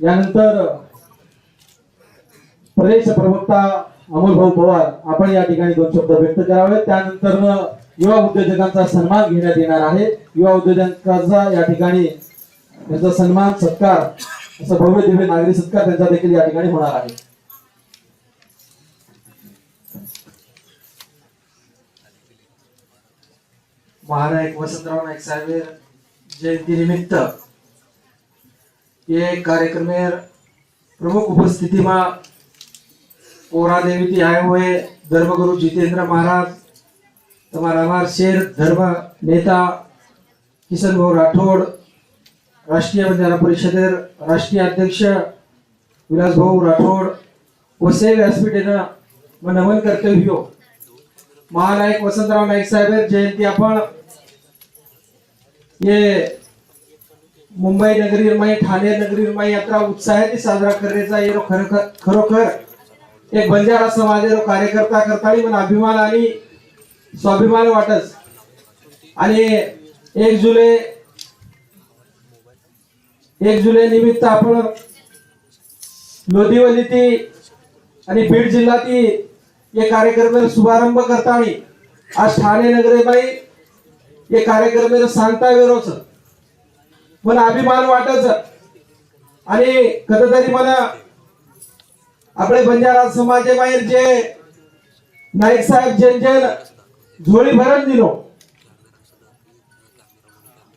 यानंतर प्रदेश प्रवक्ता अमोल भाऊ पवार आपण या ठिकाणी दोन शब्द व्यक्त करावे. त्यानंतर युवा उद्योजकांचा सन्मान घेण्यात येणार आहे. युवा उद्योजकांचा या ठिकाणी त्यांचा सन्मान सत्कार असं भव्य दिव्य नागरी सत्कार त्यांचा देखील या ठिकाणी होणार आहे. महानायक वसंतराव नाईक साहेब जयंतीनिमित्त એ કાર્યક્રમે પ્રમુખ ઉપસ્થિતિમાં ઓરાદેવીથી આવ્યો હોય ધર્મગુરુ જીતેન્દ્ર મહારાજ તમારા અમાર શેર ધર્મ નેતા કિશનભાઈ રાઠોડ રાષ્ટ્રીय બંધાरण परिषदेर राष्ट्रीय अध्यक्ष विलासभाऊ राठोड वसई व्यासपीठेनं मग नमन कर्तव्य महानायक वसंतराव नाईक साहेब जयंती आपण हे मुंबई नगरीरमाई ठाणे नगरीरमाई यात्रा उत्साहाने साजरा करण्याचा येतो खरोखर खरोखर एक बंजारा समाज रो कार्यकर्ता करताना पण अभिमान आणि स्वाभिमान वाटच आणि एक जुलै एक जुलै निमित्त आपण लोधिवली ती आणि बीड जिल्हाती या कार्यक्रम शुभारंभ करताना आज ठाणे नगरेबाई हे कार्यक्रम सांगता वेरोच मला अभिमान वाटच आणि कधी तरी मला आपले बंजारा समाजाबाहेर जे नाईक साहेब जनजन झोळी भरण दिलो.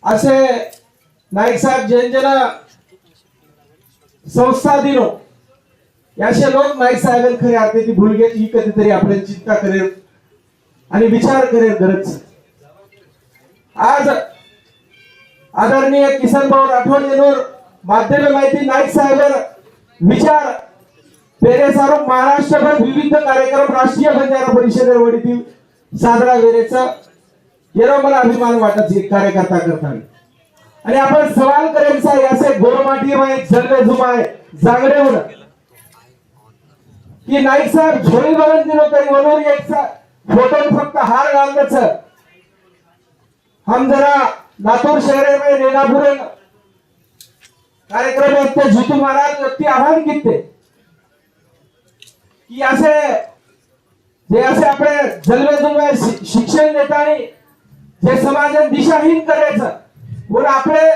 असे नाईक साहेब जेन संस्था दिलो. याचे लोक नाईक साहेब खरे अर्थे ती भूलगेची ही कधीतरी आपण चिंता करेल आणि विचार करेल गरज. आज आदरणीय किसन भाऊ राठोड यांवर माध्यम माहिती नाईक साहेब विचार. पेरेसारो महाराष्ट्रभर विविध कार्यक्रम राष्ट्रीय बंजारा परिषदेवर वडीतील साजरा वेरेचा येणं मला अभिमान वाटत कार्यकर्ता करताना. आणि आपण सवाल करेल असे गोरमाटी माय जन्मे जुमाय जागडे होणं की नाईक साहेब झोळी भरून दिलो तरी म्हणून एक फोटो फक्त हार घालण्याच हम जरा लातूर शहर में रेनापुर कार्यक्रम में ते जितू महाराज व्यक्ती आव्हान किते की असे जे असे आपले जलवे जुलवे शिक्षण देताना जे समाजात दिशाहीन करायचं म्हणून आपले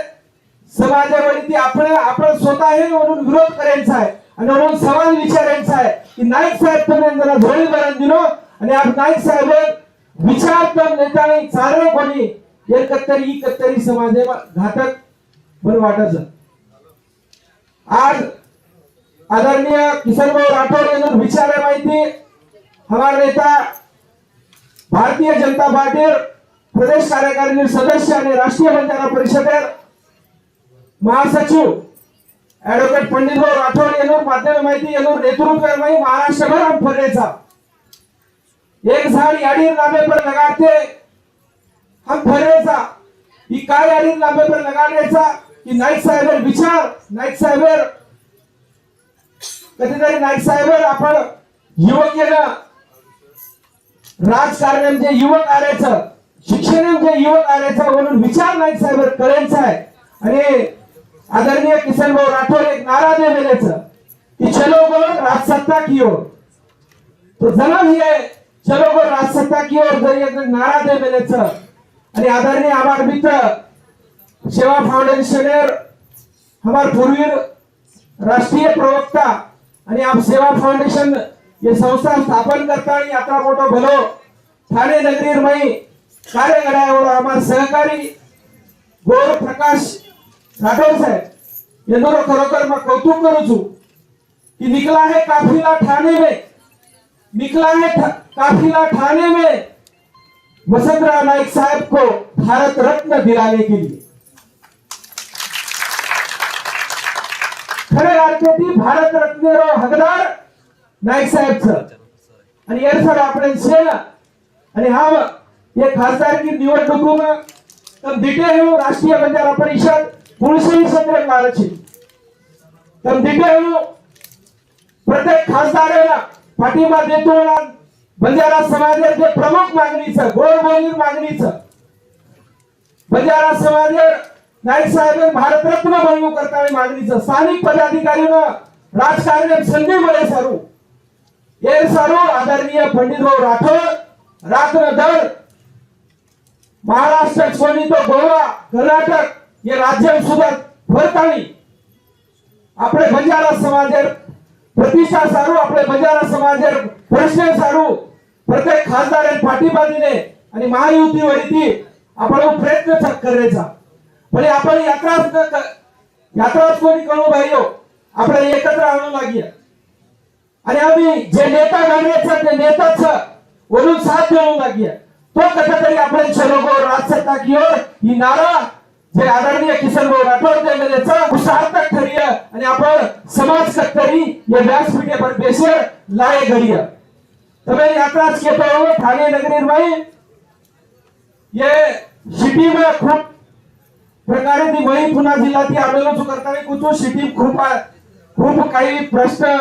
समाजावरती आपण आपण स्वतःही म्हणून विरोध करायचा आहे आणि म्हणून सवाल विचारायचा आहे की नाईक साहेब तुम्ही जरा धोळी भरण दिलो आणि नाईक साहेब विचार तर नेतानी चालवे कोणी एकतरी ही कत्तरी घातक बरं वाटत आज आदरणीय किशन राठौर राठोड यांना विचार माहिती हमारा नेता भारतीय जनता पार्टी प्रदेश कार्यकारिणी सदस्य आणि राष्ट्रीय बंजारा परिषदेर महासचिव ऍडव्होकेट पंडितभाऊ राठोड यांना माध्यम माहिती यांना नेतृत्व महाराष्ट्रभर हम फरेचा एक झाड याडीर नामे पर लगाते. हम फरेचा ही काय याडीर नामे पर लगाडायचा की नाईक साहेब विचार नाईक साहेब कधीतरी नाईक साहेब आपण युवक येणं राजकारणात म्हणजे युवक आणायचं शिक्षणात जे म्हणजे युवक आणायचं म्हणून विचार नाईक साहेब कळायचा आहे. आणि आदरणीय किसन भाऊ राठोड एक नारा दे मेलेचं की चलो गो राजसत्ता की ओर. तो जन्म ही आहे चलो गो राजसत्ता की ओर जरी नारा दे मेलेचं आणि आदरणीय हमार मित्र सेवा फाउंडेशन हमार पूर्वीर राष्ट्रीय प्रवक्ता आणि आप सेवा फाउंडेशन ये संस्था स्थापन करता आणि यात्रा मोठो भलो ठाणे नगरीर मई कार्य घडायावर हमार सहकारी गौर प्रकाश राठौर साहेब यांनो खरोखर मग कौतुक करू छू की निकला है काफिला ठाणे में निकला है ठ- काफिला ठाणे में वसंतराव नाईक साहब को भारत रत्न दिलाने के लिए. खरे अर्थात भारत रत्न रो हकदार नाईक साहेबच. आणि एरसर आपण सेना. आणि हा हे खासदारकी निवडणुकून तर दिटे हेळू राष्ट्रीय बंजारा परिषद पुळशी संग्रह मारची तर दिटे हेळू प्रत्येक खासदाराला पाठिंबा देतो बंजारा समाजाचे प्रमुख मागणीचं गोड बोलीर मागणीचं बंजारा समाज नाईक साहेब भारतरत्न बनवू करता मागणीचं स्थानिक पदाधिकारीनं राजकारण संधी मिळे सारू ये सारू आदरणीय पंडितभाऊ राठोड रात्र दर महाराष्ट्र कोणी तो गोवा कर्नाटक हे राज्य सुद्धा फरकाणी આપણે બંજારા સમાજે પ્રતિષ્ઠા સારું આપણે બંજારા સમાજે પ્રશ્ન સારું प्रत्येक खासदारांनी पाठिंबा दिले आणि महायुतीवरती आपण प्रयत्न करायचा. पण आपण यात्राच यात्राच कोणी करू पाहिजे आपण एकत्र आणू लागूया आणि आम्ही जे नेता घालायचं ते नेताच वरून साथ मिळवू लागूया तो कसा तरी आपण शरोगोर राजसत्ता की ओर ही नारा जे आदरणीय किसन भाऊ राठोड त्याचं सार्थक ठरिय आणि आपण समाज कत्तरी या व्यासपीठे पर बेसर लाय घड़िया. हमें यात्रा कहता हूँ थाने नगर निर्वाही ये सिटी में खूब प्रकार ती वही पुन्हा जिल्हा ती आंदोलन करताना कुठून सिटी खूप खूप काही प्रश्न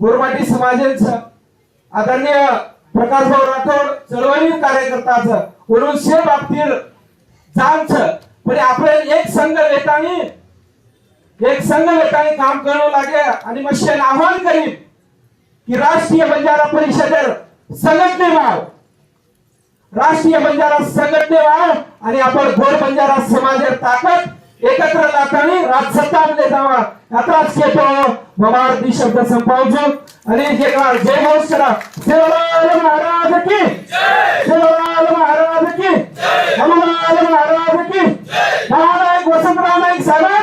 गोरमाटी समाजांचा आदरणीय प्रकाशभाऊ राठोड चळवळी कार्यकर्ताचं म्हणून से बाबतीत जाणच म्हणजे आपले एक संघ लेतानी एक संघ लेतानी काम करू लागे आणि मग आव्हान करीन की राष्ट्रीय बंजारा परिषदेर संघटने व्हाव राष्ट्रीय बंजारा संघटने व्हाव आणि आपण गोर बंजारा समाजेर ताकद एकत्र लातानी राजसत्ता मध्ये जावा आताच घेतो ममारती शब्द संपावજો आणि जे का जय करा सेवालाल महाराज की. सेवालाल महाराज की. हनुमान महाराज की. महाराज वसंतराव नाईक साहेब.